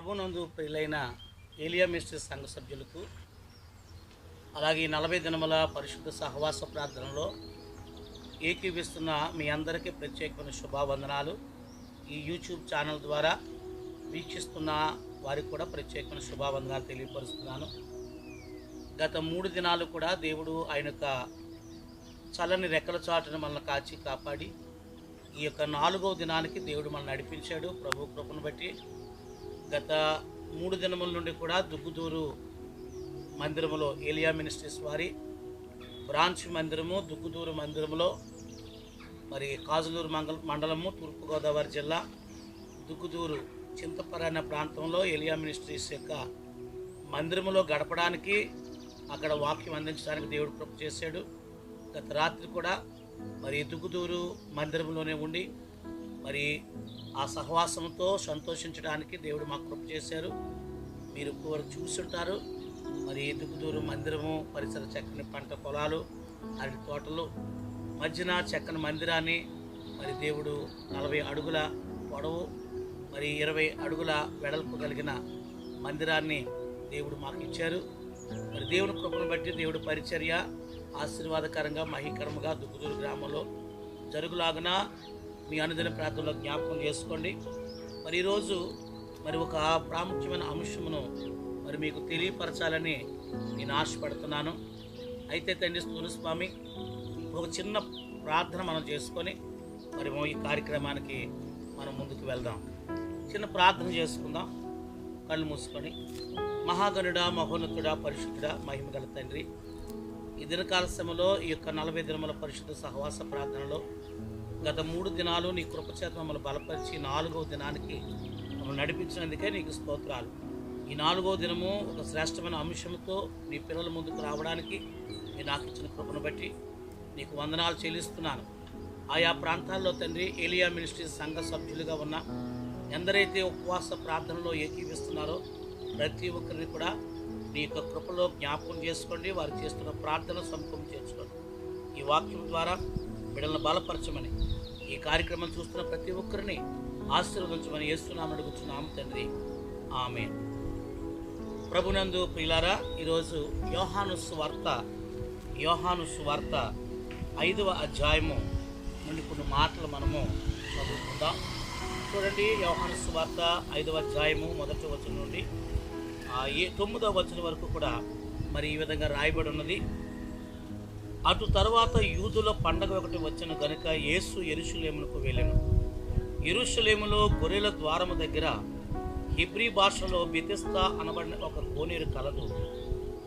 ప్రభునందు ప్రియులైన ఏలియా మిస్ట్రీ సంఘ సభ్యులకు అలాగే ఈ నలభై దినముల పరిశుద్ధ సహవాస ప్రార్థనలో ఏకీవిస్తున్న మీ అందరికీ ప్రత్యేకమైన శుభావందనాలు. ఈ యూట్యూబ్ ఛానల్ ద్వారా వీక్షిస్తున్న వారికి కూడా ప్రత్యేకమైన శుభావందనాలు తెలియపరుస్తున్నాను. గత మూడు దినాలు కూడా దేవుడు ఆయన యొక్క చల్లని రెక్కల చాటును మనల్ని కాచి కాపాడి ఈ యొక్క నాలుగవ దినానికి దేవుడు మనల్ని నడిపించాడు. ప్రభు కృపను బట్టి గత మూడు దినముల నుండి కూడా దుగ్గుదూరు మందిరములో ఏలియా మినిస్ట్రీస్ వారి బ్రాంచ్ మందిరము దుగ్గుదూరు మందిరములో మరి కాజులూరు మంగళ మండలము తూర్పుగోదావరి జిల్లా దుగ్గుదూరు చింతపరాయణ ప్రాంతంలో ఏలియా మినిస్ట్రీస్ యొక్క మందిరములో గడపడానికి అక్కడ వాక్యం అందించడానికి దేవుడు కృప చేశాడు. గత రాత్రి కూడా మరి దుగ్గుదూరు మందిరంలోనే ఉండి మరి ఆ సహవాసంతో సంతోషించడానికి దేవుడు మాకు కృప చేశారు. మీరు కూడా చూస్తుంటారు మరి దుగ్గుదూరు మందిరము పరిసర చక్కని పంట పొలాలు అరటి తోటలు మధ్యన చక్కని మందిరాన్ని మరి దేవుడు నలభై అడుగుల పొడవు మరి ఇరవై అడుగుల వెడల్పు కలిగిన మందిరాన్ని దేవుడు మాకు ఇచ్చారు. మరి దేవుని కృపను బట్టి దేవుడు పరిచర్య ఆశీర్వాదకరంగా మహికరముగా దుగ్గుదూరు గ్రామంలో జరుగులాగున మీ అనుదిన ప్రాంతంలో జ్ఞాపకం చేసుకోండి. మరి ఈరోజు మరి ఒక ప్రాముఖ్యమైన అంశమును మరి మీకు తెలియపరచాలని నేను ఆశపడుతున్నాను. అయితే తండ్రి స్వామి ఒక చిన్న ప్రార్థన మనం చేసుకొని మరి ఈ కార్యక్రమానికి మనం ముందుకు వెళ్దాం. చిన్న ప్రార్థన చేసుకుందాం. కళ్ళు మూసుకొని. మహాగణుడా మహోన్నతుడా పరిశుద్ధుడా మహిమగల తండ్రి ఈ దినకాల సమయంలో ఈ యొక్క నలభై దినముల పరిశుద్ధ సహవాస ప్రార్థనలో గత మూడు దినాలు నీ కృపచేత మమ్మల్ని బలపరిచి నాలుగవ దినానికి మమ్మల్ని నడిపించినందుకే నీకు స్తోత్రాలు. ఈ నాలుగో దినము ఒక శ్రేష్టమైన అంశంతో నీ పిల్లల ముందుకు రావడానికి నీ నాకు ఇచ్చిన కృపను బట్టి నీకు వందనాలు చెల్లిస్తున్నాను. ఆయా ప్రాంతాల్లో తండ్రి ఏలియా మినిస్ట్రీ సంఘ సభ్యులుగా ఉన్న ఎందరైతే ఉపవాస ప్రార్థనలో ఏకీవిస్తున్నారో ప్రతి ఒక్కరిని కూడా నీ యొక్క కృపలో జ్ఞాపకం చేసుకోండి వారు చేస్తున్న ప్రార్థన సంపం చేసుకోండి ఈ వాక్యం ద్వారా బిడ్డలను బలపరచమని ఈ కార్యక్రమం చూస్తున్న ప్రతి ఒక్కరిని ఆశీర్వదించమని చేస్తున్నామని అడుగుతున్నాము తండ్రి. ఆమె ప్రభునందు ప్రియులారా ఈరోజు యోహాను సువార్త యోహాను సువార్త ఐదవ అధ్యాయము నుండి కొన్ని మాటలు మనము చదువుకుందాం. చూడండి యోహాను సువార్త ఐదవ అధ్యాయము మొదటి వచనం నుండి. ఏ తొమ్మిదవ వచనం వరకు కూడా మరి ఈ విధంగా రాయబడి ఉన్నది. అటు తర్వాత యూదుల పండగ ఒకటి వచ్చిన గనుక యేసు ఎరుషులేములకు వెళ్ళాను. ఎరుషులేములో గొర్రెల ద్వారము దగ్గర హిబ్రీ భాషలో బితిస్తా అనబడిన ఒక కోనేరు కలదు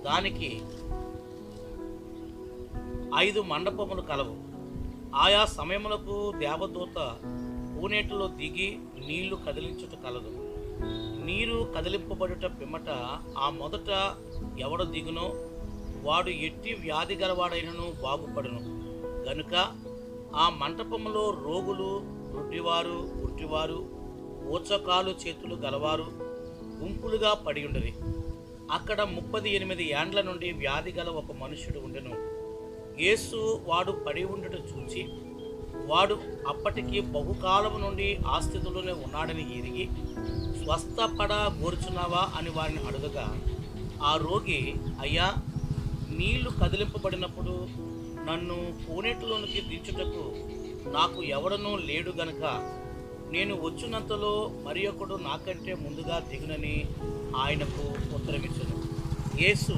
దానికి ఐదు మండపములు కలవు. ఆయా సమయములకు దేవదూత కోనేటిలో దిగి నీళ్ళు కదిలించుట కలదు. నీరు కదిలింపబడుట పిమ్మట ఆ మొదట ఎవడ దిగునో వాడు ఎట్టి వ్యాధి గలవాడైనను బాగుపడును. గనుక ఆ మంటపంలో రోగులు రొడ్డివారు గుడ్డివారు ఊచకాలు చేతులు గలవారు గుంపులుగా పడి ఉండరు అక్కడ ముప్పది ఎనిమిది ఏండ్ల నుండి వ్యాధి గల ఒక మనుష్యుడు ఉండెను. యేసు వాడు పడి ఉండటం చూచి వాడు అప్పటికి బహుకాలం నుండి ఆ స్థితిలోనే ఉన్నాడని ఎరిగి స్వస్థపడ గోర్చున్నావా అని వారిని అడుగగా ఆ రోగి అయ్యా నీళ్ళు కదిలింపబడినప్పుడు నన్ను కోనేటిలోనికి దించుటకు నాకు ఎవడనూ లేడు గనక. నేను వచ్చినంతలో మరి ఒకడు నాకంటే ముందుగా దిగునని ఆయనకు ఉత్తరమిచ్చను. యేసు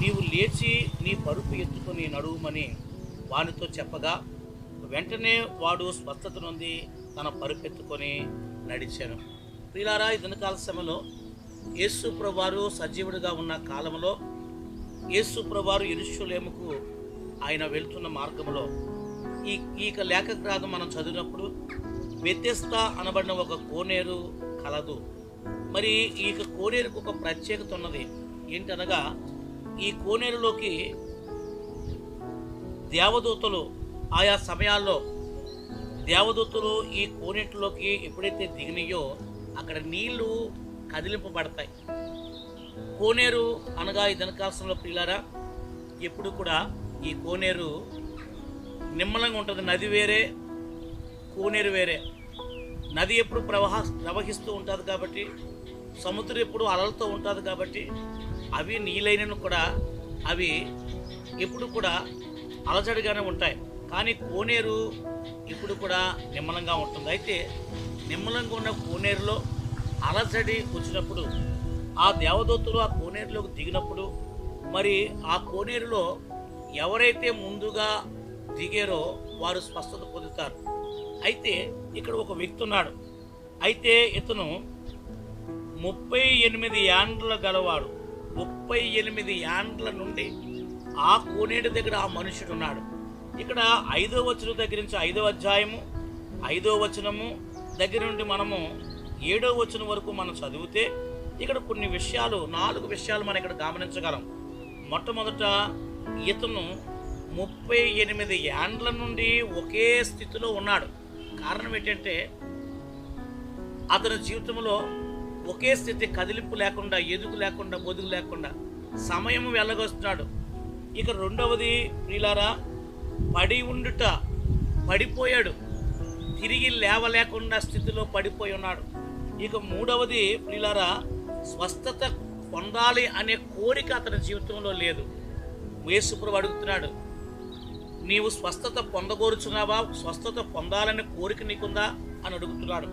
నీవు లేచి నీ పరుపు ఎత్తుకొని నడువుమని వానితో చెప్పగా వెంటనే వాడు స్వస్థత నుండి తన పరుపెత్తుకొని నడిచాను. ప్రిలారా ఈ దినకాల సమయంలో యేసు ప్రభువారు సజీవుడిగా ఉన్న కాలంలో యేసు ప్రభువారు ఎరుషులేముకు ఆయన వెళ్తున్న మార్గంలో ఈ ఈ లేఖ గ్రంథం మనం చదివినప్పుడు వ్యత్యస్త అనబడిన ఒక కోనేరు కలదు. మరి ఈ కోనేరుకు ఒక ప్రత్యేకత ఉన్నది. ఏంటనగా ఈ కోనేరులోకి దేవదూతలు ఆయా సమయాల్లో దేవదూతలు ఈ కోనేటిలోకి ఎప్పుడైతే దిగినాయో అక్కడ నీళ్ళు కదిలింపబడతాయి. కోనేరు అనగా ఈ ధనకాశంలో పిల్లారా ఎప్పుడు కూడా ఈ కోనేరు నిమ్మలంగా ఉంటుంది. నది వేరే కోనేరు వేరే. నది ఎప్పుడు ప్రవాహ ప్రవహిస్తూ ఉంటుంది కాబట్టి సముద్రం ఎప్పుడు అలలతో ఉంటుంది కాబట్టి అవి నీలైనను కూడా అవి ఎప్పుడు కూడా అలజడిగానే ఉంటాయి. కానీ కోనేరు ఇప్పుడు కూడా నిమ్మలంగా ఉంటుంది. అయితే నిమ్మలంగా ఉన్న కోనేరులో అలజడి వచ్చినప్పుడు ఆ దేవదూతలు ఆ కోనేరులోకి దిగినప్పుడు మరి ఆ కోనేరులో ఎవరైతే ముందుగా దిగారో వారు స్వస్థత పొందుతారు. అయితే ఇక్కడ ఒక వ్యక్తి ఉన్నాడు. అయితే ఇతను ముప్పై ఎనిమిది యాండ్ల గలవాడు. ముప్పై ఎనిమిది యాండ్ల నుండి ఆ కోనేటి దగ్గర ఆ మనుషుడు ఉన్నాడు. ఇక్కడ ఐదో వచనం దగ్గర నుంచి ఐదో అధ్యాయము ఐదో వచనము దగ్గర నుండి మనము ఏడో వచనం వరకు మనం చదివితే ఇక్కడ కొన్ని విషయాలు నాలుగు విషయాలు మనం ఇక్కడ గమనించగలం. మొట్టమొదట ఇతను ముప్పై ఎనిమిది యాండ్ల నుండి ఒకే స్థితిలో ఉన్నాడు. కారణం ఏంటంటే అతని జీవితంలో ఒకే స్థితి కదిలింపు లేకుండా ఎదుగు లేకుండా బొదుగు లేకుండా సమయం వెళ్ళగొస్తున్నాడు ఇక రెండవది ప్రిలారా పడి ఉండుట పడిపోయాడు. తిరిగి లేవలేకుండా స్థితిలో పడిపోయి ఉన్నాడు. ఇక మూడవది ప్రిలారా స్వస్థత పొందాలి అనే కోరిక అతని జీవితంలో లేదు. యేసుప్రభు అడుగుతున్నాడు నీవు స్వస్థత పొందగోరుచున్నావా? స్వస్థత పొందాలనే కోరిక నీకుందా? అని అడుగుతున్నాడు.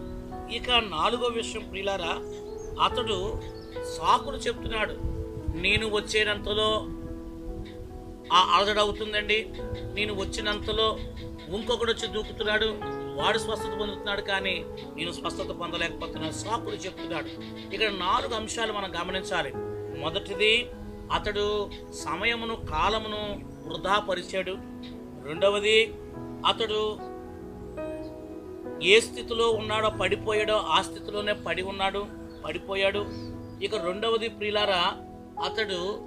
ఇక నాలుగో విషయం ప్రియులారా అతడు సాకులు చెప్తున్నాడు నేను వచ్చేనంతలో ఆ అలజడవుతుందండి. నేను వచ్చినంతలో ఇంకొకడు వచ్చి దూకుతున్నాడు. వాడు స్వస్థత పొందుతున్నాడు కానీ నేను స్వస్థత పొందలేకపోతున్నాను. సాకులు చెప్తున్నాడు. ఇక్కడ నాలుగు అంశాలు మనం గమనించాలి. మొదటిది అతడు సమయమును కాలమును వృధా పరిచాడు. రెండవది అతడు ఏ స్థితిలో ఉన్నాడో పడిపోయాడో ఆ స్థితిలోనే పడి ఉన్నాడు పడిపోయాడు. ఇక రెండవది ప్రియులారా అతడు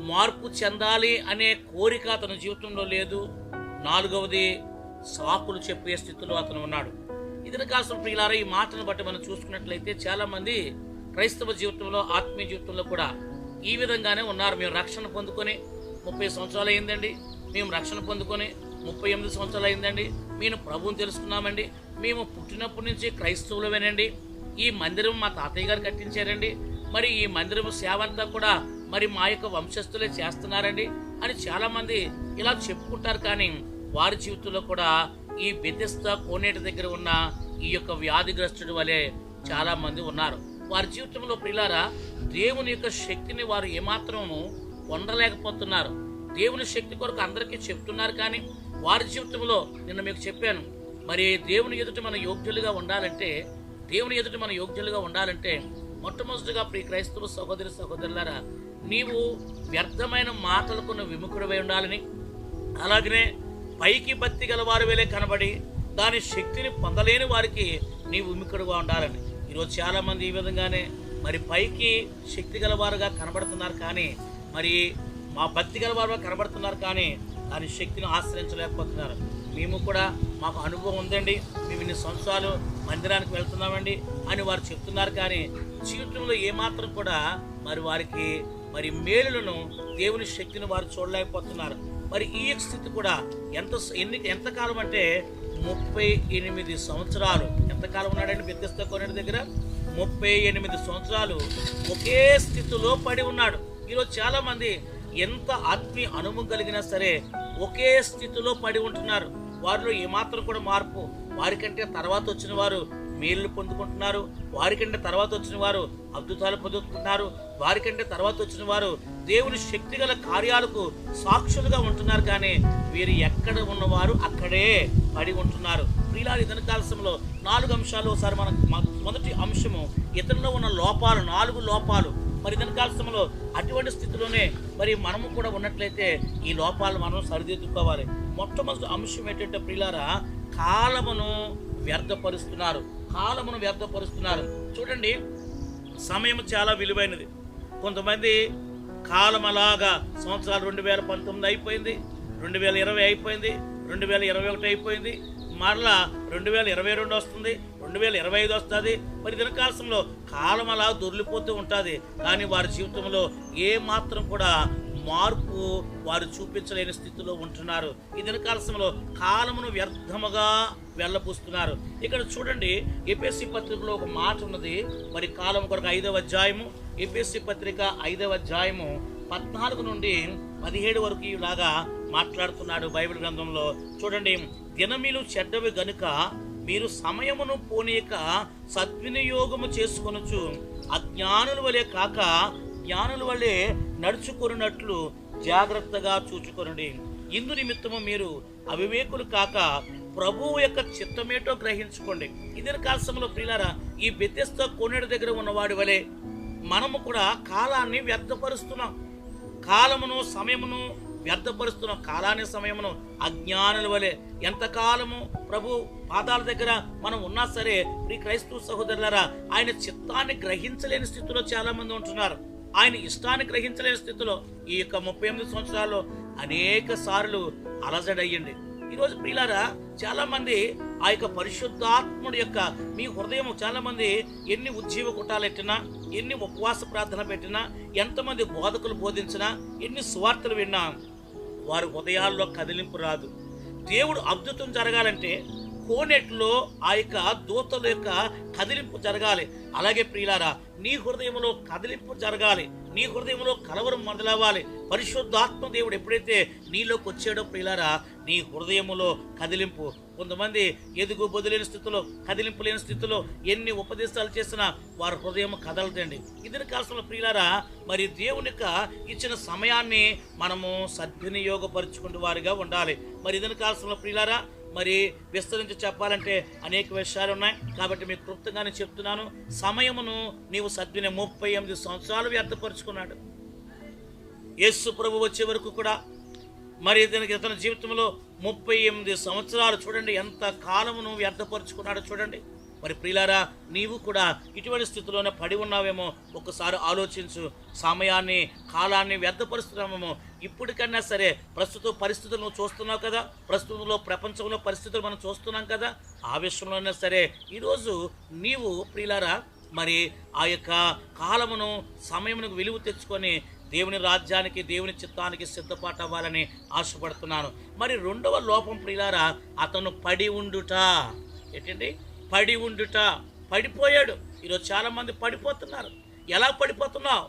మార్పు చెందాలి అనే కోరిక అతని జీవితంలో లేదు. నాలుగవది సాకులు చెప్పే స్థితిలో అతను ఉన్నాడు. ఇతని కాసం ప్రియులారా ఈ మాటను బట్టి మనం చూసుకున్నట్లయితే చాలామంది క్రైస్తవ జీవితంలో ఆత్మీయ జీవితంలో కూడా ఈ విధంగానే ఉన్నారు. మేము రక్షణ పొందుకొని ముప్పై సంవత్సరాలు అయిందండి. మేము రక్షణ పొందుకొని ముప్పై ఎనిమిది సంవత్సరాలు అయిందండి. మేము ప్రభువుని తెలుసుకున్నామండి. మేము పుట్టినప్పటి నుంచి క్రైస్తవులమేనండి. ఈ మందిరం మా తాతయ్య గారు కట్టించారండి. మరి ఈ మందిరం సేవ అంతా కూడా మరి మా యొక్క వంశస్థులే చేస్తున్నారండి అని చాలామంది ఇలా చెప్పుకుంటారు. కానీ వారి జీవితంలో కూడా ఈ బెదిస్త కోనేటి దగ్గర ఉన్న ఈ యొక్క వ్యాధిగ్రస్తుడి వలె చాలామంది ఉన్నారు. వారి జీవితంలో ప్రిలారా దేవుని యొక్క శక్తిని వారు ఏమాత్రము పొందలేకపోతున్నారు. దేవుని శక్తి కొరకు అందరికీ చెప్తున్నారు కానీ వారి జీవితంలో నిన్న మీకు చెప్పాను. మరి దేవుని ఎదుట మన యోగ్యులుగా ఉండాలంటే దేవుని ఎదుట మన యోగ్యులుగా ఉండాలంటే మొట్టమొదటిగా ప్రియ క్రైస్తవ సహోదరి సహోదరులారా నీవు వ్యర్థమైన మాటలకు నువ్వు విముఖుడవై ఉండాలని అలాగనే పైకి భక్తి గలవారు వేలే కనబడి దాని శక్తిని పొందలేని వారికి నీవు ఉమికుడుగా ఉండాలని. ఈరోజు చాలామంది ఈ విధంగానే మరి పైకి శక్తి గలవారుగా కనబడుతున్నారు కానీ మరి మా భక్తి గలవారుగా కనబడుతున్నారు కానీ దాని శక్తిని ఆశ్రయించలేకపోతున్నారు. మేము కూడా మాకు అనుభవం ఉందండి. మేము ఇన్ని సంవత్సరాలు మందిరానికి వెళ్తున్నామండి అని వారు చెప్తున్నారు కానీ జీవితంలో ఏమాత్రం కూడా మరి వారికి మరి మేలులను దేవుని శక్తిని వారు చూడలేకపోతున్నారు. మరి ఈ యొక్క స్థితి కూడా ఎంత ఎన్ని ఎంతకాలం అంటే ముప్పై ఎనిమిది సంవత్సరాలు. ఎంతకాలం ఉన్నాడండి బెత్తెస్త కొనేటి దగ్గర? ముప్పై ఎనిమిది సంవత్సరాలు ఒకే స్థితిలో పడి ఉన్నాడు. ఈరోజు చాలామంది ఎంత ఆత్మీయ అనుభవం కలిగినా సరే ఒకే స్థితిలో పడి ఉంటున్నారు. వారిలో ఏమాత్రం కూడా మార్పు. వారికంటే తర్వాత వచ్చిన వారు మేలు పొందుకుంటున్నారు. వారికంటే తర్వాత వచ్చిన వారు అద్భుతాలు పొందుతున్నారు వారికంటే తర్వాత వచ్చిన వారు దేవుని శక్తిగల కార్యాలకు సాక్షులుగా ఉంటున్నారు. కానీ వీరు ఎక్కడ ఉన్నవారు అక్కడే పడి ఉంటున్నారు. ప్రియులారి దినకాలశంలో నాలుగు అంశాలు ఒకసారి మనం మొదటి అంశము ఇతరులో ఉన్న లోపాలు నాలుగు లోపాలు. మరి ఇతని కాలశంలో అటువంటి స్థితిలోనే మరి మనము కూడా ఉన్నట్లయితే ఈ లోపాలు మనం సరిదిద్దుకోవాలి. మొట్టమొదటి అంశం ఏంటంటే ప్రియులారా కాలమును వ్యర్థపరుస్తున్నారు. కాలమును వ్యర్థపరుస్తున్నారు చూడండి సమయం చాలా విలువైనది. కొంతమంది కాలం అలాగా సంవత్సరాలు రెండు వేల పంతొమ్మిది అయిపోయింది రెండు వేల ఇరవై అయిపోయింది రెండు వేల ఇరవై ఒకటి అయిపోయింది మరలా రెండు వేల ఇరవై రెండు వస్తుంది రెండు వేల ఇరవై ఐదు వస్తుంది. మరి దినకాలంలో కాలం అలా దొరికిపోతూ ఉంటుంది. కానీ వారి జీవితంలో ఏ మాత్రం కూడా మార్పు వారు చూపించలేని స్థితిలో ఉంటున్నారు. ఈ దినకాలశంలో కాలమును వ్యర్థముగా వెళ్ళబూస్తున్నారు. ఇక్కడ చూడండి ఎపిఎస్సి పత్రికలో ఒక మాట ఉన్నది. మరి కాలం కొరకు ఐదవ అధ్యాయము ఎపిఎస్సి పత్రిక ఐదవ అధ్యాయము పద్నాలుగు నుండి పదిహేడు వరకు ఇలాగా మాట్లాడుతున్నాడు బైబిల్ గ్రంథంలో. చూడండి దినమీలు చెడ్డవి గనుక మీరు సమయమును పోనీయక సద్వినియోగము చేసుకొనుచు అజ్ఞానుల వలె కాక జ్ఞానుల వలె నడుచుకున్నట్లు జాగ్రత్తగా చూచుకొనుడి. ఇందు నిమిత్తము మీరు అవివేకులు కాక ప్రభువు యొక్క చిత్తమేటో గ్రహించుకోండి. ఇదే కాలశంలో ప్రియులారా ఈ బెత్తెస్త కోనేడు దగ్గర ఉన్నవాడి వలె మనము కూడా కాలాన్ని వ్యర్థపరుస్తున్నాం. కాలమును సమయమును వ్యర్థపరుస్తున్నాం. కాలాన్ని సమయమును అజ్ఞానుల వలె ఎంతకాలము ప్రభు పాదాల దగ్గర మనం ఉన్నా సరే ఈ క్రైస్తవ సహోదరులారా ఆయన చిత్తాన్ని గ్రహించలేని స్థితిలో చాలామంది ఉంటున్నారు. ఆయన ఇష్టాన్ని గ్రహించలేని స్థితిలో ఈ యొక్క ముప్పై ఎనిమిది సంవత్సరాల్లో అనేక సార్లు అలజడయ్యండి. ఈరోజు పిల్లారా చాలా మంది ఆ యొక్క పరిశుద్ధాత్ముడి యొక్క మీ హృదయం చాలా మంది ఎన్ని ఉజ్జీవ కుటాలెట్టినా ఎన్ని ఉపవాస ప్రార్థన పెట్టినా ఎంతమంది బోధకులు బోధించినా ఎన్ని సువార్తలు విన్నా వారి హృదయాల్లో కదిలింపు రాదు. దేవుడు అద్భుతం జరగాలంటే కోనేట్లో ఆ యొక్క దూతల యొక్క కదిలింపు జరగాలి. అలాగే ప్రియులారా నీ హృదయంలో కదిలింపు జరగాలి. నీ హృదయంలో కలవరం మొదలవ్వాలి. పరిశుద్ధాత్మ దేవుడు ఎప్పుడైతే నీలోకి వచ్చాడో ప్రియులారా నీ హృదయములో కదిలింపు. కొంతమంది ఎదుగు బదులేని స్థితిలో కదిలింపు లేని స్థితిలో ఎన్ని ఉపదేశాలు చేసినా వారి హృదయం కదలదండి. ఇదిన కాల్సిన ప్రియులారా మరి దేవుని యొక్క ఇచ్చిన సమయాన్ని మనము సద్వినియోగపరుచుకునే వారిగా ఉండాలి. మరి ఇదిన కాల్సిన ప్రియులారా మరి విస్తరించి చెప్పాలంటే అనేక విషయాలు ఉన్నాయి. కాబట్టి మీకు క్లుప్తంగానే చెప్తున్నాను. సమయమును నీవు సద్విని ముప్పై ఎనిమిది సంవత్సరాలు వ్యర్థపరుచుకున్నాడు. యేసు ప్రభు వచ్చే వరకు కూడా మరి ఇతనికి ఇతని జీవితంలో ముప్పై ఎనిమిది సంవత్సరాలు చూడండి ఎంత కాలమును వ్యర్థపరుచుకున్నాడో చూడండి. మరి ప్రియులారా నీవు కూడా ఇటువంటి స్థితిలోనే పడి ఉన్నావేమో ఒకసారి ఆలోచించు. సమయాన్ని కాలాన్ని వ్యర్థపరుస్తున్నామేమో ఇప్పటికన్నా సరే ప్రస్తుత పరిస్థితులు నువ్వు చూస్తున్నావు కదా ప్రస్తుతంలో ప్రపంచంలో పరిస్థితులు మనం చూస్తున్నాం కదా ఆ విషయంలోనే సరే ఈరోజు నీవు ప్రియులారా మరి ఆ యొక్క కాలమును సమయమునకు విలువ తెచ్చుకొని దేవుని రాజ్యానికి దేవుని చిత్తానికి సిద్ధపాటు అవ్వాలని ఆశపడుతున్నాను. మరి రెండవ లోపం ప్రియులారా అతను పడి ఉండుట. ఏంటండి? పడి ఉండుట. పడిపోయాడు. ఈరోజు చాలామంది పడిపోతున్నారు. ఎలా పడిపోతున్నావు?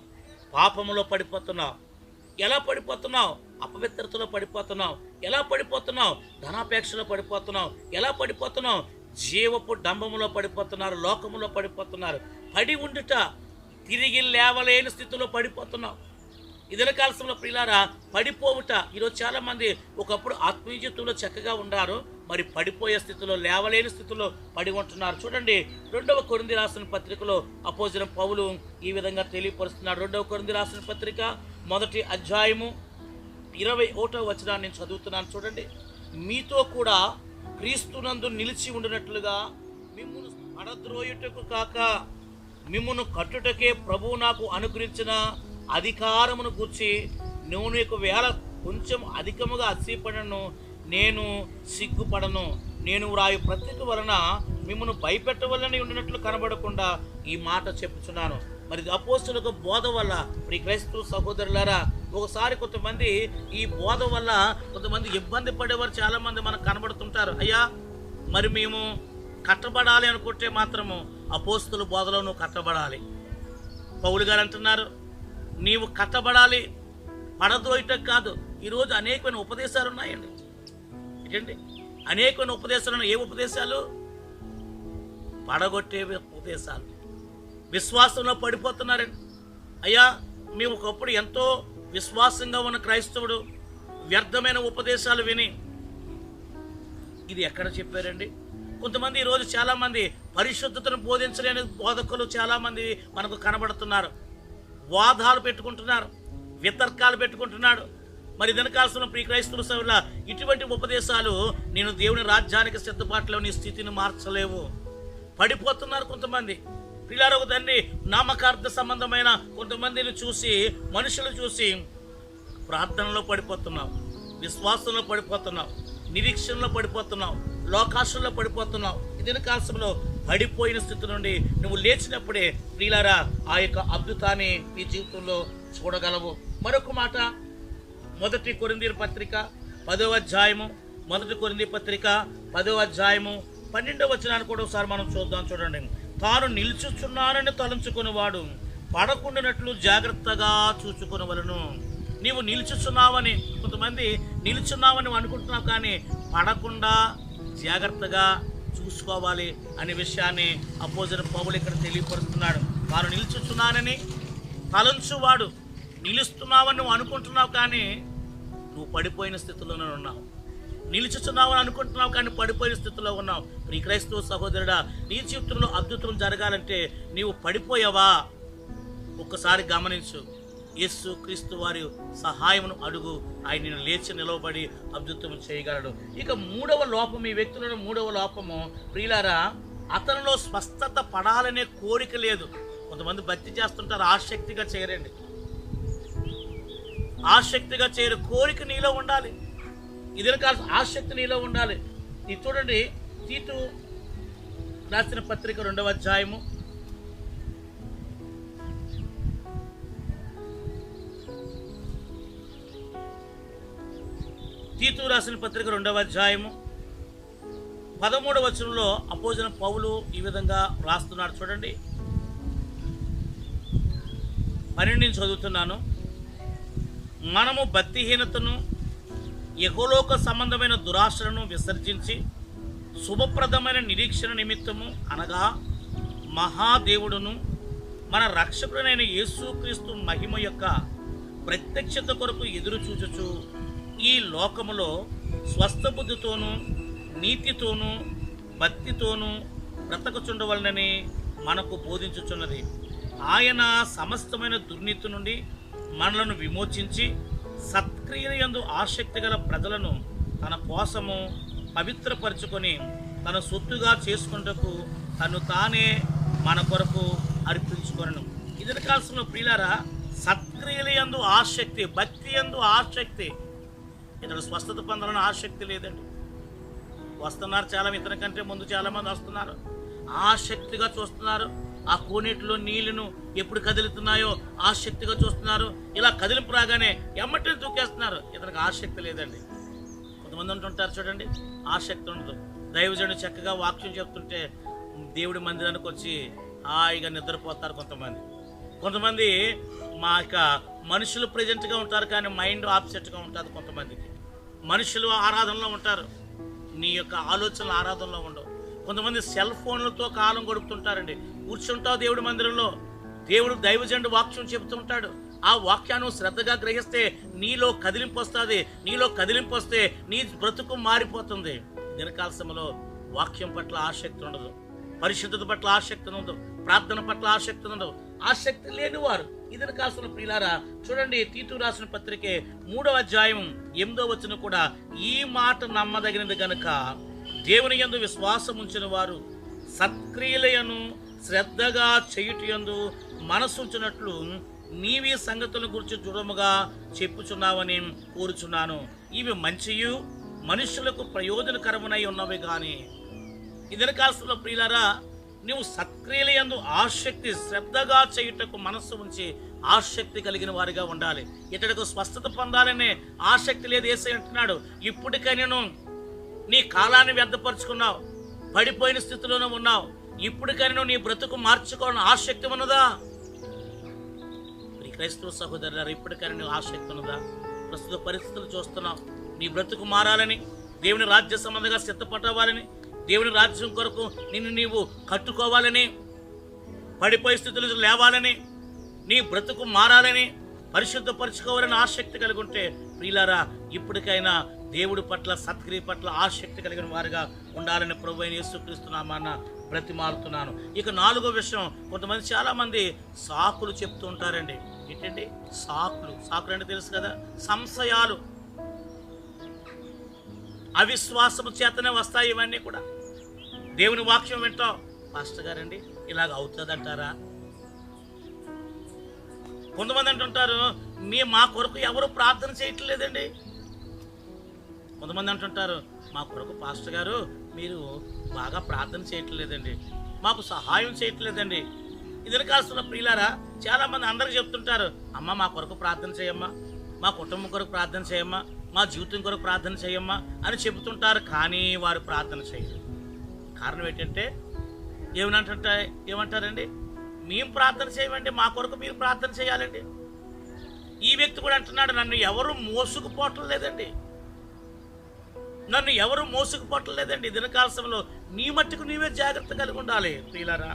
పాపంలో పడిపోతున్నావు. ఎలా పడిపోతున్నావు? అపవిత్రతలో పడిపోతున్నావు. ఎలా పడిపోతున్నావు? ధనాపేక్షలో పడిపోతున్నావు. ఎలా పడిపోతున్నావు? జీవపు డంబములో పడిపోతున్నారు లోకములో పడిపోతున్నారు. పడి ఉండుట తిరిగి లేవలేని స్థితిలో పడిపోతున్నావు. ఇదిన కాలంలో ప్రియులారా పడిపోవుట. ఈరోజు చాలామంది ఒకప్పుడు ఆత్మీయ జీవితంలో చక్కగా ఉన్నారు మరి పడిపోయే స్థితిలో లేవలేని స్థితిలో పడి ఉంటున్నారు. చూడండి రెండవ కొరింది రాసిన పత్రికలో అపోజిన పౌలు ఈ విధంగా తెలియపరుస్తున్నాడు. రెండవ కొరింది రాసిన పత్రిక మొదటి అధ్యాయము ఇరవై ఒకటో వచనాన్ని నేను చదువుతున్నాను. చూడండి. మీతో కూడా క్రీస్తునందు నిలిచి ఉండినట్లుగా మిమ్మును పడద్రోయుటకు కాక మిమ్మును కట్టుటకే ప్రభువు నాకు అనుగ్రహించిన అధికారమును గూర్చి నువ్వు నీకు వేళ కొంచెం అధికముగా అసిపడను నేను సిగ్గుపడను. నేను వ్రాయు పత్రిక వలన మిమ్మను భయపెట్టవలని ఉండినట్లు కనబడకుండా ఈ మాట చెప్పుచున్నాను. మరి అపోస్తులకు బోధ వల్ల మరి క్రైస్తవ సహోదరులారా ఒకసారి కొంతమంది ఈ బోధ వల్ల కొంతమంది ఇబ్బంది పడేవారు చాలామంది మనకు కనబడుతుంటారు. అయ్యా మరి మేము కట్టబడాలి అనుకుంటే మాత్రము అపోస్తుల బోధలో నువ్వు కట్టబడాలి. పౌలు గారు అంటున్నారు నీవు కట్టబడాలి పడద్రోయటం కాదు. ఈరోజు అనేకమైన ఉపదేశాలు ఉన్నాయండి. ఏంటండి? అనేకమైన ఉపదేశాలు ఏ ఉపదేశాలు? పడగొట్టే ఉపదేశాలు. విశ్వాసంలో పడిపోతున్నారండి. అయ్యా మేము ఒకప్పుడు ఎంతో విశ్వాసంగా ఉన్న క్రైస్తవుడు వ్యర్థమైన ఉపదేశాలు విని ఇది ఎక్కడ చెప్పారండి? కొంతమంది ఈరోజు చాలామంది పరిశుద్ధతను బోధించలేని బోధకులు చాలామంది మనకు కనబడుతున్నారు. వాదాలు పెట్టుకుంటున్నారు వితర్కాలు పెట్టుకుంటున్నాడు. మరి వెనకాల్సిన ప్రీ క్రైస్తవ సభల ఇటువంటి ఉపదేశాలు నేను దేవుని రాజ్యానికి సిద్ధపాట్లో నీ స్థితిని మార్చలేవు. పడిపోతున్నారు కొంతమంది. పిల్లలకు తండ్రి నామకార్థ సంబంధమైన కొంతమందిని చూసి మనుషులు చూసి ప్రార్థనలో పడిపోతున్నావు విశ్వాసంలో పడిపోతున్నావు నిరీక్షణలో పడిపోతున్నావు లోకాశంలో పడిపోతున్నావు. ఇదిన కాలంలో పడిపోయిన స్థితి నుండి నువ్వు లేచినప్పుడే ప్రియులారా ఆ యొక్క అద్భుతాన్ని నీ జీవితంలో చూడగలవు. మరొక మాట మొదటి కొరిందీర్ పత్రిక పదవ అధ్యాయము మొదటి కొరింది పత్రిక పదవ అధ్యాయము పన్నెండవ వచనాన్ని కూడా ఒకసారి మనం చూద్దాం చూడండి. తాను నిల్చుచున్నానని తలంచుకునేవాడు పడకుండానట్లు జాగ్రత్తగా చూసుకునవలను. నీవు నిల్చుచున్నావని కొంతమంది నిల్చున్నావని అనుకుంటున్నావు కానీ పడకుండా జాగ్రత్తగా చూసుకోవాలి అనే విషయాన్ని అపోజిట్ పౌలు ఇక్కడ తెలియపరుస్తున్నాడు. వారు నిల్చుచున్నానని తలంచువాడు నిలుస్తున్నావని నువ్వు అనుకుంటున్నావు కానీ నువ్వు పడిపోయిన స్థితిలోనే ఉన్నావు. నిలుచుచున్నావు అని అనుకుంటున్నావు కానీ పడిపోయిన స్థితిలో ఉన్నావు. ప్రీ క్రైస్తవ సహోదరుడా నీ జీవితంలో అద్భుతం జరగాలంటే నీవు పడిపోయావా? ఒక్కసారి గమనించు. యస్సు క్రీస్తు వారి సహాయమును అడుగు. ఆయన నేను లేచి నిలవబడి అద్భుతం చేయగలడు. ఇక మూడవ లోపం ఈ వ్యక్తులను మూడవ లోపము ప్రియులారా అతనిలో స్వస్థత పడాలనే కోరిక లేదు. కొంతమంది భక్తి చేస్తుంటారు ఆసక్తిగా చేరండి ఆసక్తిగా చేరు కోరిక నీలో ఉండాలి. ఇది కాల్సిన ఆసక్తి నీలో ఉండాలి. ఇది చూడండి తీటు రాసిన పత్రిక రెండవ అధ్యాయము. తీతు రాసిన పత్రిక రెండవ అధ్యాయము. పదమూడవ వచనంలో అపోజన పౌలు ఈ విధంగా రాస్తున్నాడు చూడండి. పన్నెండు నుంచి చదువుతున్నాను. మనము భక్తిహీనతను యహోలోక సంబంధమైన దురాశలను విసర్జించి శుభప్రదమైన నిరీక్షణ నిమిత్తము అనగా మహాదేవుడును మన రక్షకుడైన యేసుక్రీస్తు మహిమ యొక్క ప్రత్యక్షత కొరకు ఎదురు చూచుచు ఈ లోకములో స్వస్థబుద్ధితోనూ నీతితోనూ భక్తితోనూ బ్రతకచుండవలనని మనకు బోధించుచున్నది. ఆయన సమస్తమైన దుర్నీతి నుండి మనలను విమోచించి సత్క్రియలందు ఆసక్తి గల ప్రజలను తన కోసము పవిత్రపరచుకొని తన సొత్తుగా చేసుకుంటకు తను తానే మన కొరకు అర్పించుకొనను. ఇది కాల్సిన ప్రియులారా సత్క్రియలందు ఆసక్తి భక్తి ఎందు ఆసక్తి. ఇతడు స్వస్థత పొందాలని ఆసక్తి లేదండి. వస్తున్నారు చాలా ఇతని కంటే ముందు చాలా మంది వస్తున్నారు. ఆసక్తిగా చూస్తున్నారు. ఆ కోనేటిలో నీళ్ళను ఎప్పుడు కదులుతున్నాయో ఆసక్తిగా చూస్తున్నారు. ఇలా కదిలింపు రాగానే ఎమ్మటిని తూకేస్తున్నారు ఇతనికి ఆసక్తి లేదండి. కొంతమంది ఉంటుంటారు చూడండి. ఆసక్తి ఉండదు. దైవజనుడు చక్కగా వాక్యం చెప్తుంటే దేవుడి మందిరానికి వచ్చి హాయిగా నిద్రపోతారు కొంతమంది. కొంతమంది మా యొక్క మనుషులు ప్రజెంట్గా ఉంటారు కానీ మైండ్ ఆప్సెట్గా ఉంటుంది కొంతమందికి. మనుషులు ఆరాధనలో ఉంటారు. నీ యొక్క ఆలోచనలు ఆరాధనలో ఉండవు. కొంతమంది సెల్ ఫోన్లతో కాలం గడుపుతుంటారండి. కూర్చుంటావు దేవుడి మందిరంలో. దేవుడు దైవజండు వాక్యం చెబుతుంటాడు ఆ వాక్యాన్ని శ్రద్ధగా గ్రహిస్తే నీలో కదిలింపు వస్తుంది. నీలో కదిలింపు వస్తే నీ బ్రతుకు మారిపోతుంది. దినకాల సమయంలో వాక్యం పట్ల ఆసక్తి ఉండదు. పరిశుద్ధత పట్ల ఆసక్తి ఉండదు. ప్రార్థన పట్ల ఆసక్తి ఉండదు. ఆసక్తి లేని వారు ఇదిన కాసిన ప్రియులారా చూడండి తీతు రాసిన పత్రికే మూడవ అధ్యాయం ఎనిమిదో వచ్చిన కూడా ఈ మాట నమ్మదగినది గనుక దేవుని యందు విశ్వాసం ఉంచిన వారు సత్క్రియలయను శ్రద్ధగా చేయుటయందు మనసుంచినట్లు నీవి సంగతుల గురించి దృఢముగా చెప్పుచున్నావని కోరుచున్నాను. ఇవి మంచియు మనుషులకు ప్రయోజనకరమునై ఉన్నవి కానీ ఇదన కాలంలో ప్రియులారా నువ్వు సత్క్రియలందు ఆసక్తి శ్రద్ధగా చేయుటకు మనస్సు ఉంచి ఆసక్తి కలిగిన వారిగా ఉండాలి. ఇతడికి స్వస్థత పొందాలనే ఆసక్తి లేదు వేసి అంటున్నాడు. ఇప్పటికైనా నీ కాలాన్ని వ్యర్థపరుచుకున్నావు. పడిపోయిన స్థితిలోనే ఉన్నావు. ఇప్పటికైనా నీ బ్రతుకు మార్చుకోవాలని ఆసక్తి ఉన్నదా? క్రైస్తవ సహోదరులారా ఇప్పటికైనా నువ్వు ఆసక్తి ఉన్నదా? ప్రస్తుత పరిస్థితులు చూస్తున్నావు. నీ బ్రతుకు మారాలని దేవుని రాజ్య సంబంధంగా సిద్ధపడవాలని దేవుని రాజ్యం కొరకు నిన్ను నీవు కట్టుకోవాలని పడిపోయి స్థితులు లేవాలని నీ బ్రతుకు మారాలని పరిశుద్ధపరచుకోవాలని ఆసక్తి కలిగి ఉంటే ప్రియులారా ఇప్పటికైనా దేవుడి పట్ల సత్క్రియ పట్ల ఆసక్తి కలిగిన వారిగా ఉండాలని ప్రభు అయిన యేసుక్రీస్తున్నామన్న బ్రతిమాలుతున్నాను. ఇక నాలుగో విషయం కొంతమంది చాలామంది సాకులు చెప్తూ ఉంటారండి. ఏంటండి? సాకులు. సాకులు అంటే తెలుసు కదా? సంశయాలు. అవిశ్వాసము చేతనే వస్తాయి ఇవన్నీ కూడా. దేవుని వాక్యం వింటాం. పాస్టర్ గారండి ఇలాగ అవుతుందంటారా? కొంతమంది అంటుంటారు మీ మా కొరకు ఎవరు ప్రార్థన చేయట్లేదండి? కొంతమంది అంటుంటారు మా కొరకు పాస్టర్ గారు మీరు బాగా ప్రార్థన చేయట్లేదండి. మాకు సహాయం చేయట్లేదండి. ఇది కాస్తున్న ప్రియులారా చాలామంది అందరూ అందరికి చెప్తుంటారు అమ్మ మా కొరకు ప్రార్థన చేయమ్మా. మా కుటుంబం కొరకు ప్రార్థన చేయమ్మా. మా జీవితం కొరకు ప్రార్థన చేయమ్మా. అని చెబుతుంటారు కానీ వారు ప్రార్థన చేయరు. కారణం ఏంటంటే ఏమనంటే ఏమంటారండి? మేము ప్రార్థన చేయమండి మా కొరకు మీరు ప్రార్థన చేయాలండి. ఈ వ్యక్తి కూడా అంటున్నాడు నన్ను ఎవరు మోసుకుపోవటం లేదండి. నన్ను ఎవరు మోసుకుపోవటం లేదండి. దినకాలసంలో నీ మట్టుకు నీవే జాగ్రత్త కలిగి ఉండాలి. ప్రియులరా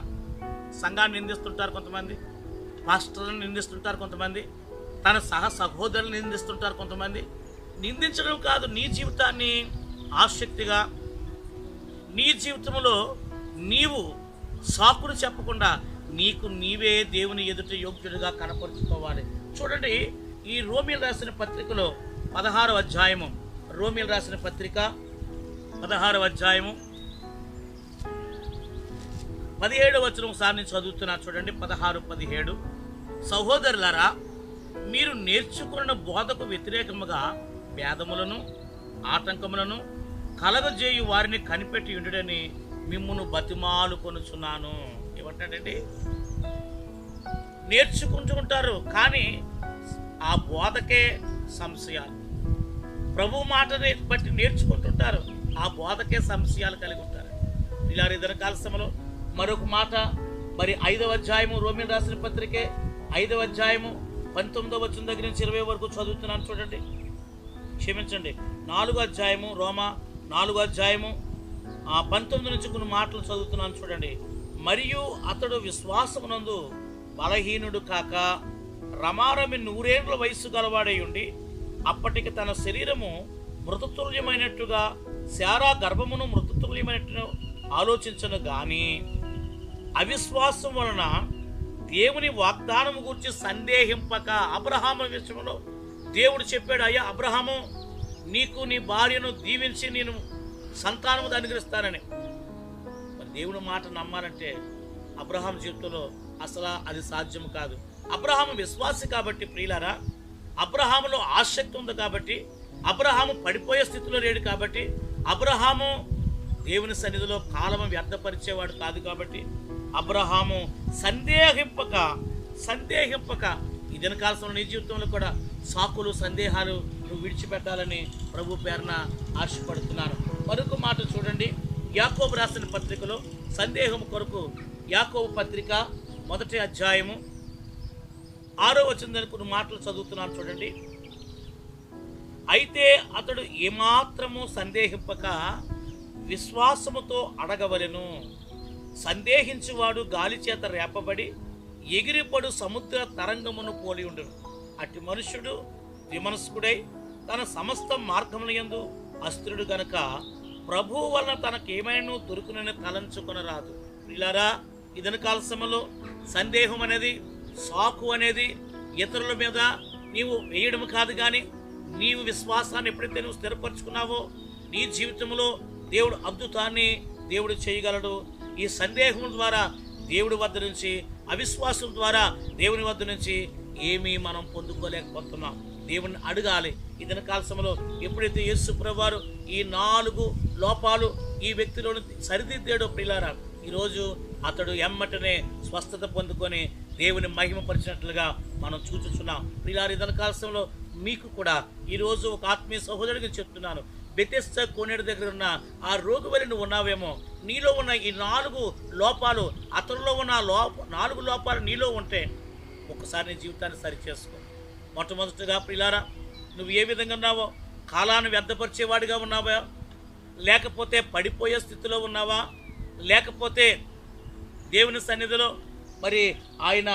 సంఘాన్ని నిందిస్తుంటారు కొంతమంది పాస్టర్లను నిందిస్తుంటారు కొంతమంది తన సహ సహోదరులను నిందిస్తుంటారు కొంతమంది. నిందించడం కాదు నీ జీవితాన్ని ఆసక్తిగా నీ జీవితంలో నీవు సాకులు చెప్పకుండా నీకు నీవే దేవుని ఎదుట యోగ్యుడిగా కనపరుచుకోవాలి. చూడండి ఈ రోమిల్ రాసిన పత్రికలో పదహారవ అధ్యాయము రోమిల్ రాసిన పత్రిక పదహారవ అధ్యాయము పదిహేడు వచనం సార్ నేను చదువుతున్నా చూడండి పదహారు పదిహేడు. సహోదరులరా మీరు నేర్చుకున్న బోధకు వ్యతిరేకముగా భేదములను ఆటంకములను కలగజేయు వారిని కనిపెట్టి ఉండుడని మిమ్మును బతిమాలు కొనుచున్నాను. ఏమంటాడండి నేర్చుకుంటూ ఉంటారు కానీ ఆ బోధకే సంశయాలు. ప్రభు మాటని బట్టి నేర్చుకుంటుంటారు ఆ బోధకే సంశయాలు కలిగి ఉంటారు. ఇలా ఇద్దరు కాలశ్రమలో మరొక మాట మరి ఐదవ అధ్యాయము రోమిన్ రాసిన పత్రికే ఐదవ అధ్యాయము పంతొమ్మిదవ వచ్చిన దగ్గర నుంచి ఇరవై వరకు చదువుతున్నాను చూడండి. క్షమించండి. నాలుగో అధ్యాయము రోమా నాలుగో అధ్యాయము ఆ పంతొమ్మిది నుంచి కొన్ని మాటలు చదువుతున్నాను చూడండి. మరియు అతడు విశ్వాసమునందు బలహీనుడు కాక రమారమి నూరేండ్ల వయస్సు గలవాడై ఉండి అప్పటికి తన శరీరము మృతతుల్యమైనట్టుగా శారా గర్భమును మృతతుల్యమైనట్టు ఆలోచించను కానీ అవిశ్వాసం వలన దేవుని వాగ్దానం గురించి సందేహింపక అబ్రహాము విషయంలో దేవుడు చెప్పాడు అయ్యా అబ్రహాము నీకు నీ భార్యను దీవించి నేను సంతానము అనుగ్రహిస్తానని. మరి దేవుని మాట నమ్మాలంటే అబ్రహాం జీవితంలో అసలు అది సాధ్యం కాదు. అబ్రహాం విశ్వాసి కాబట్టి ప్రియులారా అబ్రహాములో ఆసక్తి ఉంది కాబట్టి అబ్రహాము పడిపోయే స్థితిలో లేడు కాబట్టి అబ్రహాము దేవుని సన్నిధిలో కాలము వ్యర్థపరిచేవాడు కాదు కాబట్టి అబ్రహాము సందేహింపక సందేహింపక ఈ కాలంలో నీ జీవితంలో కూడా సాకులు సందేహాలు నువ్వు విడిచిపెట్టాలని ప్రభు పేరున ఆశపడుతున్నాను మరొక మాట చూడండి. యాకోబు రాసిన పత్రికలో సందేహం కొరకు యాకోబు పత్రిక మొదటి అధ్యాయము ఆరో వచ్చిందని కొన్ని మాటలు చదువుతున్నాను చూడండి. అయితే అతడు ఏమాత్రము సందేహింపక విశ్వాసముతో అడగవలెను. సందేహించువాడు గాలి చేత రేపబడి ఎగిరిపడు సముద్ర తరంగమును పోలి ఉండును. అట్టి మనుష్యుడు విమనస్కుడై తన సమస్త మార్గముల యందు గనక ప్రభువు వలన తనకేమైనా దొరుకునని తలంచుకొనరాదు ఇలారా ఇదన కాల సమయంలో సందేహం అనేది సాకు అనేది ఇతరుల మీద నీవు వేయడం కాదు కానీ నీవు విశ్వాసాన్ని ఎప్పుడైతే నువ్వు స్థిరపరచుకున్నావో నీ జీవితంలో దేవుడు అద్భుతాన్ని దేవుడు చేయగలడు. ఈ సందేహం ద్వారా దేవుడి వద్ద నుంచి అవిశ్వాసం ద్వారా దేవుని వద్ద నుంచి ఏమీ మనం పొందుకోలేకపోతున్నాం. దేవుని అడగాలి. ఇతని సమయంలో ఎప్పుడైతే యేసు ప్రభువారు ఈ నాలుగు లోపాలు ఈ వ్యక్తిలోని సరిదిద్దాడో ప్రిలారా ఈరోజు అతడు ఎమ్మటనే స్వస్థత పొందుకొని దేవుని మహిమపరిచినట్లుగా మనం చూచుచున్నాం ప్రిలారు ఇతని కాలశంలో మీకు కూడా ఈరోజు ఒక ఆత్మీయ సహోదరుడికి చెప్తున్నాను. బెతెస్త కోనేడు దగ్గర ఉన్న ఆ రోగు నువ్వు ఉన్నావేమో నీలో ఉన్న ఈ నాలుగు లోపాలు అతనిలో ఉన్న లోప నాలుగు లోపాలు నీలో ఉంటే ఒకసారి నీ జీవితాన్ని సరిచేసుకో. మొట్టమొదటిగా ప్రిలారా నువ్వు ఏ విధంగా ఉన్నావో కాలాన్ని వ్యర్థపరిచేవాడిగా ఉన్నావా? లేకపోతే పడిపోయే స్థితిలో ఉన్నావా? లేకపోతే దేవుని సన్నిధిలో మరి ఆయన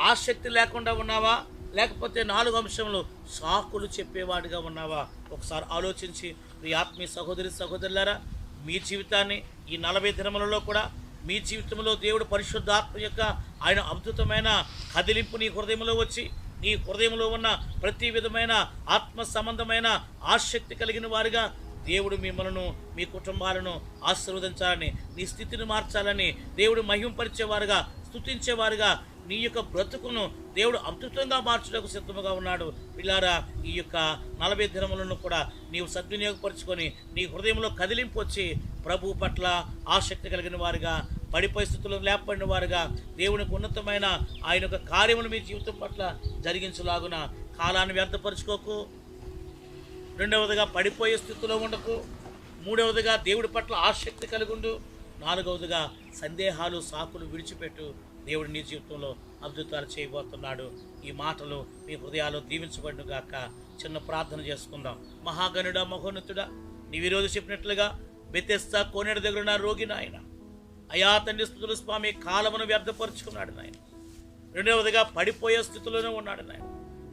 ఆసక్తి లేకుండా ఉన్నావా? లేకపోతే నాలుగు అంశంలో సాకులు చెప్పేవాడిగా ఉన్నావా? ఒకసారి ఆలోచించి మీ ఆత్మీయ సహోదరి సహోదరులారా మీ జీవితాన్ని ఈ నలభై దినములలో కూడా మీ జీవితంలో దేవుడు పరిశుద్ధాత్మ యొక్క ఆయన అద్భుతమైన కదిలింపు నీ హృదయంలో వచ్చి నీ హృదయంలో ఉన్న ప్రతి విధమైన ఆత్మ సంబంధమైన ఆసక్తి కలిగిన వారిగా దేవుడు మిమ్మలను మీ కుటుంబాలను ఆశీర్వదించాలని నీ స్థితిని మార్చాలని దేవుడు మహింపరిచేవారుగా స్తుతించేవారుగా నీ యొక్క బ్రతుకును దేవుడు అద్భుతంగా మార్చడానికి సిద్ధముగా ఉన్నాడు. పిల్లారా ఈ యొక్క నలభై దినములను కూడా నీవు సద్వినియోగపరుచుకొని నీ హృదయంలో కదిలింపు వచ్చి ప్రభు పట్ల ఆసక్తి కలిగిన వారుగా పడి పరిస్థితుల్లో లేపడిన వారుగా దేవునికి ఉన్నతమైన ఆయన యొక్క కార్యములు మీ జీవితం పట్ల జరిగించలాగున కాలాన్ని వ్యర్థపరుచుకోకు. రెండవదిగా పడిపోయే స్థితిలో ఉండకు. మూడవదిగా దేవుడి పట్ల ఆసక్తి కలిగి ఉండు నాలుగవదిగా సందేహాలు సాకులు విడిచిపెట్టు. దేవుడు నీ జీవితంలో అద్భుతాలు చేయబోతున్నాడు. ఈ మాటలు మీ హృదయాలు దీవించబడిన గాక. చిన్న ప్రార్థన చేసుకుందాం. మహాగణుడా మహోన్నతుడా నీ విరోధి చెప్పినట్లుగా బెతెస్తా కోనేడు దగ్గర ఉన్న రోగి నాయన. అయా తండ్రి స్థుతులు స్వామి కాలమును వ్యర్థపరుచుకున్నాడు నాయన. రెండవదిగా పడిపోయే స్థితిలోనే ఉన్నాడు నాయన.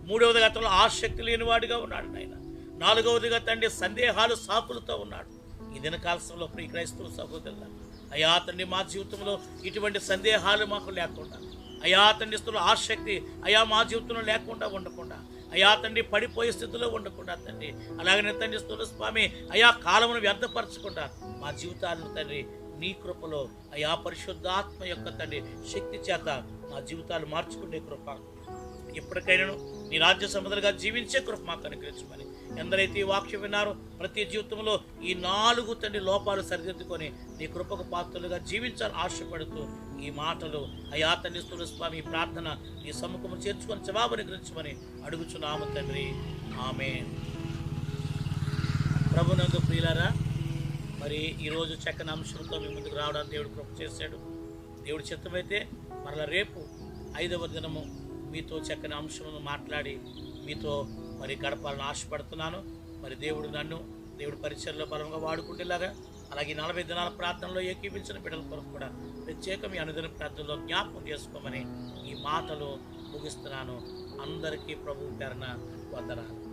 మూడవదిగా అతను ఆసక్తి లేనివాడిగా ఉన్నాడు నాయన. నాలుగవదిగా తండ్రి సందేహాలు సాకులతో ఉన్నాడు. ఈ దినకాలంలో ప్రీ క్రైస్తవ సహోదరులు అయా తండ్రి మా జీవితంలో ఇటువంటి సందేహాలు మాకు లేకుండా అయా తండ్రి స్థితిలో ఆసక్తి అయా మా జీవితంలో లేకుండా ఉండకుండా అయా తండ్రి పడిపోయే స్థితిలో ఉండకుండా తండ్రి అలాగనే తండ్రి స్థుల స్వామి అయా కాలమును వ్యర్థపరచకుండా మా జీవితాలను తండ్రి నీ కృపలో అయా పరిశుద్ధాత్మ యొక్క తండ్రి శక్తి చేత మా జీవితాలు మార్చుకునే కృప. ఎప్పటికైనాను నీ రాజ్య సంబంధాలుగా జీవించే కృప మాకు అనుగ్రహించమని ఎందరైతే ఈ వాక్యం విన్నారో ప్రతి జీవితంలో ఈ నాలుగు తండ్రి లోపాలు సరిదిద్దుకొని నీ కృపకు పాత్రలుగా జీవించాలని ఆశపడుతూ ఈ మాటలు అయా తండ్రి స్వామి ప్రార్థన నీ సముఖము చేర్చుకొని జవాబుని అనుగ్రహించమని అడుగుచున్నాము తండ్రి. ఆమె ప్రభునందు ప్రియులారా మరి ఈరోజు చక్కని అంశంతో మీ ముందుకు రావడానికి దేవుడు కృప చేశాడు. దేవుడి చిత్తమైతే మరలా రేపు ఐదవ దినము మీతో చక్కని అంశమును మాట్లాడి మీతో మరి గడపాలని ఆశపడుతున్నాను. మరి దేవుడు నన్ను దేవుడి పరిచయంలో బలంగా వాడుకుంటేలాగా అలాగే ఈ నలభై దినాల ప్రార్థనలో ఏకీపించిన బిడ్డల కొరకు కూడా ప్రత్యేక మీ అనుదిన ప్రార్థనలో జ్ఞాపకం చేసుకోమని ఈ మాటలు ముగిస్తున్నాను. అందరికీ ప్రభు పేరణ వందనాలు.